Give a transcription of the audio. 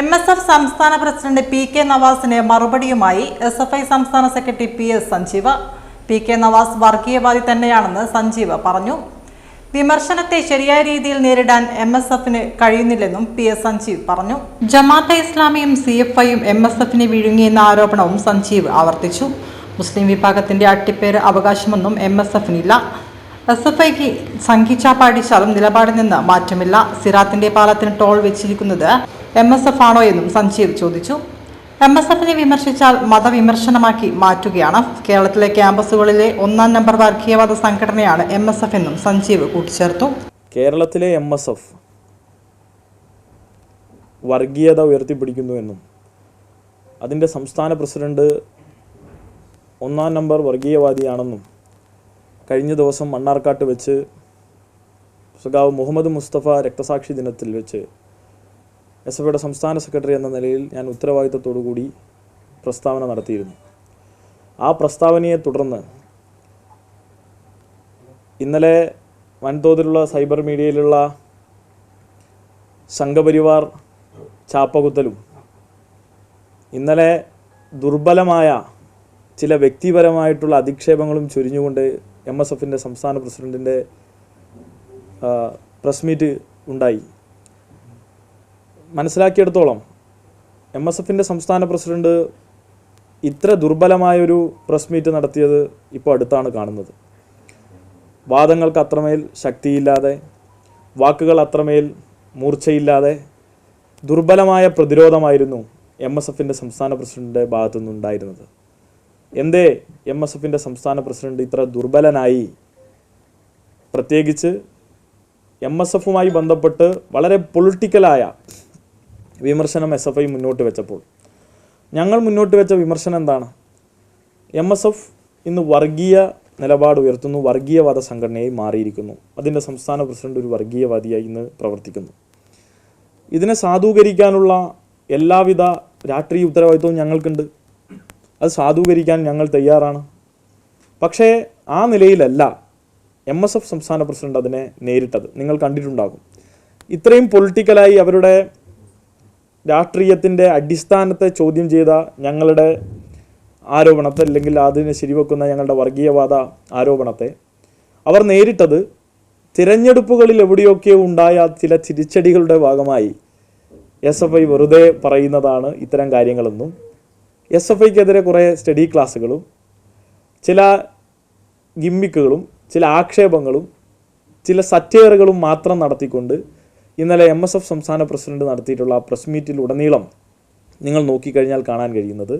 M S F സംസ്ഥാന president P K നവാസിന് മറുപടിയുമായി എസ് എഫ് ഐ സംസ്ഥാന secretary P S Sanjeev. P K Navas വർഗീയവാദി തന്നെയാണെന്ന് സഞ്ജീവ പറഞ്ഞു. വിമർശനത്തെ ശരിയായ രീതിയിൽ നേരിടാൻ എം എസ് എഫിന് കഴിയുന്നില്ലെന്നും പി എസ് സഞ്ജീവ് പറഞ്ഞു. ജമാഅത്തെ ഇസ്ലാമിയും സി എഫ് ഐയും എം എസ് എഫിനെ വിഴുങ്ങിയെന്ന ആരോപണവും സഞ്ജീവ് ആവർത്തിച്ചു. മുസ്ലിം വിഭാഗത്തിന്റെ അട്ടിപ്പേര് അവകാശമൊന്നും എം എസ് എഫിനില്ല എസ് എഫ് ഐക്ക് സംഘിച്ചാപ്പാടിച്ചാലും നിലപാടിൽ നിന്ന് മാറ്റമില്ല. സിറാത്തിന്റെ പാലത്തിന് ടോൾ വെച്ചിരിക്കുന്നത് എം എസ് എഫ് ആണോ എന്നും സഞ്ജീവ് ചോദിച്ചു. എം എസ് എഫിനെ വിമർശിച്ചാൽ മതവിമർശനമാക്കി മാറ്റുകയാണ്. കേരളത്തിലെ ക്യാമ്പസുകളിലെ ഒന്നാം നമ്പർ വർഗീയവാദ സംഘടനയാണ് എം എസ് എഫ് എന്നും സഞ്ജീവ് കൂട്ടിച്ചേർത്തു. കേരളത്തിലെ എം എസ് എഫ് വർഗീയത ഉയർത്തിപ്പിടിക്കുന്നുവെന്നും അതിന്റെ സംസ്ഥാന പ്രസിഡന്റ് ഒന്നാം നമ്പർ വർഗീയവാദിയാണെന്നും കഴിഞ്ഞ ദിവസം മണ്ണാർക്കാട്ട് വെച്ച് സുഖാവ് മുഹമ്മദ് മുസ്തഫ രക്തസാക്ഷി ദിനത്തിൽ വെച്ച് എസ് എഫ് ഐയുടെ സംസ്ഥാന സെക്രട്ടറി എന്ന നിലയിൽ ഞാൻ ഉത്തരവാദിത്തത്തോടു കൂടി പ്രസ്താവന നടത്തിയിരുന്നു. ആ പ്രസ്താവനയെ തുടർന്ന് ഇന്നലെ വൻതോതിലുള്ള സൈബർ മീഡിയയിലുള്ള സംഘപരിവാർ ചാപ്പകുത്തലും ഇന്നലെ ദുർബലമായ ചില വ്യക്തിപരമായിട്ടുള്ള അധിക്ഷേപങ്ങളും ചൊരിഞ്ഞുകൊണ്ട് എം എസ് എഫിന്റെ സംസ്ഥാന പ്രസിഡന്റിന്റെ പ്രസ് മീറ്റ് ഉണ്ടായി. മനസ്സിലാക്കിയെടുത്തോളം എം എസ് എഫിന്റെ സംസ്ഥാന പ്രസിഡന്റ് ഇത്ര ദുർബലമായൊരു പ്രസ് മീറ്റ് നടത്തിയത് ഇപ്പോൾ അടുത്താണ് കാണുന്നത്. വാദങ്ങൾക്ക് അത്രമേൽ ശക്തിയില്ലാതെ വാക്കുകൾ അത്രമേൽ മൂർച്ചയില്ലാതെ ദുർബലമായ പ്രതിരോധമായിരുന്നു എം എസ് എഫിന്റെ സംസ്ഥാന പ്രസിഡന്റിന്റെ ഭാഗത്തു നിന്നുണ്ടായിരുന്നത് എന്തേ എം എസ് എഫിന്റെ സംസ്ഥാന പ്രസിഡന്റ് ഇത്ര ദുർബലനായി? പ്രത്യേകിച്ച് എം എസ് എഫുമായി ബന്ധപ്പെട്ട് വളരെ പൊളിറ്റിക്കലായ വിമർശനം എസ് എഫ് ഐ മുന്നോട്ട് വെച്ചപ്പോൾ. ഞങ്ങൾ മുന്നോട്ട് വെച്ച വിമർശനം എന്താണ്? എം എസ് എഫ് ഇന്ന് വർഗീയ നിലപാട് ഉയർത്തുന്നു വർഗീയവാദ സംഘടനയായി മാറിയിരിക്കുന്നു. അതിന്റെ സംസ്ഥാന പ്രസിഡന്റ് ഒരു വർഗീയവാദിയായി ഇന്ന് പ്രവർത്തിക്കുന്നു. ഇതിനെ സാധൂകരിക്കാനുള്ള എല്ലാവിധ രാഷ്ട്രീയ ഉത്തരവാദിത്വവും ഞങ്ങൾക്കുണ്ട്. അത് സാധൂകരിക്കാൻ ഞങ്ങൾ തയ്യാറാണ്. പക്ഷേ ആ നിലയിലല്ല എം എസ് എഫ് സംസ്ഥാന പ്രസിഡന്റ് അതിനെ നേരിട്ടത്. നിങ്ങൾ കണ്ടിട്ടുണ്ടാകും. ഇത്രയും പൊളിറ്റിക്കലായി അവരുടെ രാഷ്ട്രീയത്തിന്റെ അടിസ്ഥാനത്തെ ചോദ്യം ചെയ്ത ഞങ്ങളുടെ ആരോപണത്തെ അല്ലെങ്കിൽ അതിനെ ശരിവെക്കുന്ന ഞങ്ങളുടെ വർഗീയവാദ ആരോപണത്തെ അവർ നേരിട്ടത് തിരഞ്ഞെടുപ്പുകളിൽ എവിടെയൊക്കെ ഉണ്ടായ ചില തിരിച്ചടികളുടെ ഭാഗമായി. എസ് എഫ് ഐ വെറുതെ പറയുന്നതാണ് ഇത്തരം കാര്യങ്ങളെന്നും. എസ് എഫ് ഐക്കെതിരെ കുറേ സ്റ്റഡി ക്ലാസ്സുകളും ചില ഗിമ്മിക്കുകളും ചില ആക്ഷേപങ്ങളും ചില സറ്റയറുകളും മാത്രം നടത്തിക്കൊണ്ട് ഇന്നലെ എം എസ് എഫ് സംസ്ഥാന പ്രസിഡന്റ് നടത്തിയിട്ടുള്ള പ്രസ് മീറ്റിൽ ഉടനീളം നിങ്ങൾ നോക്കിക്കഴിഞ്ഞാൽ കാണാൻ കഴിയുന്നത്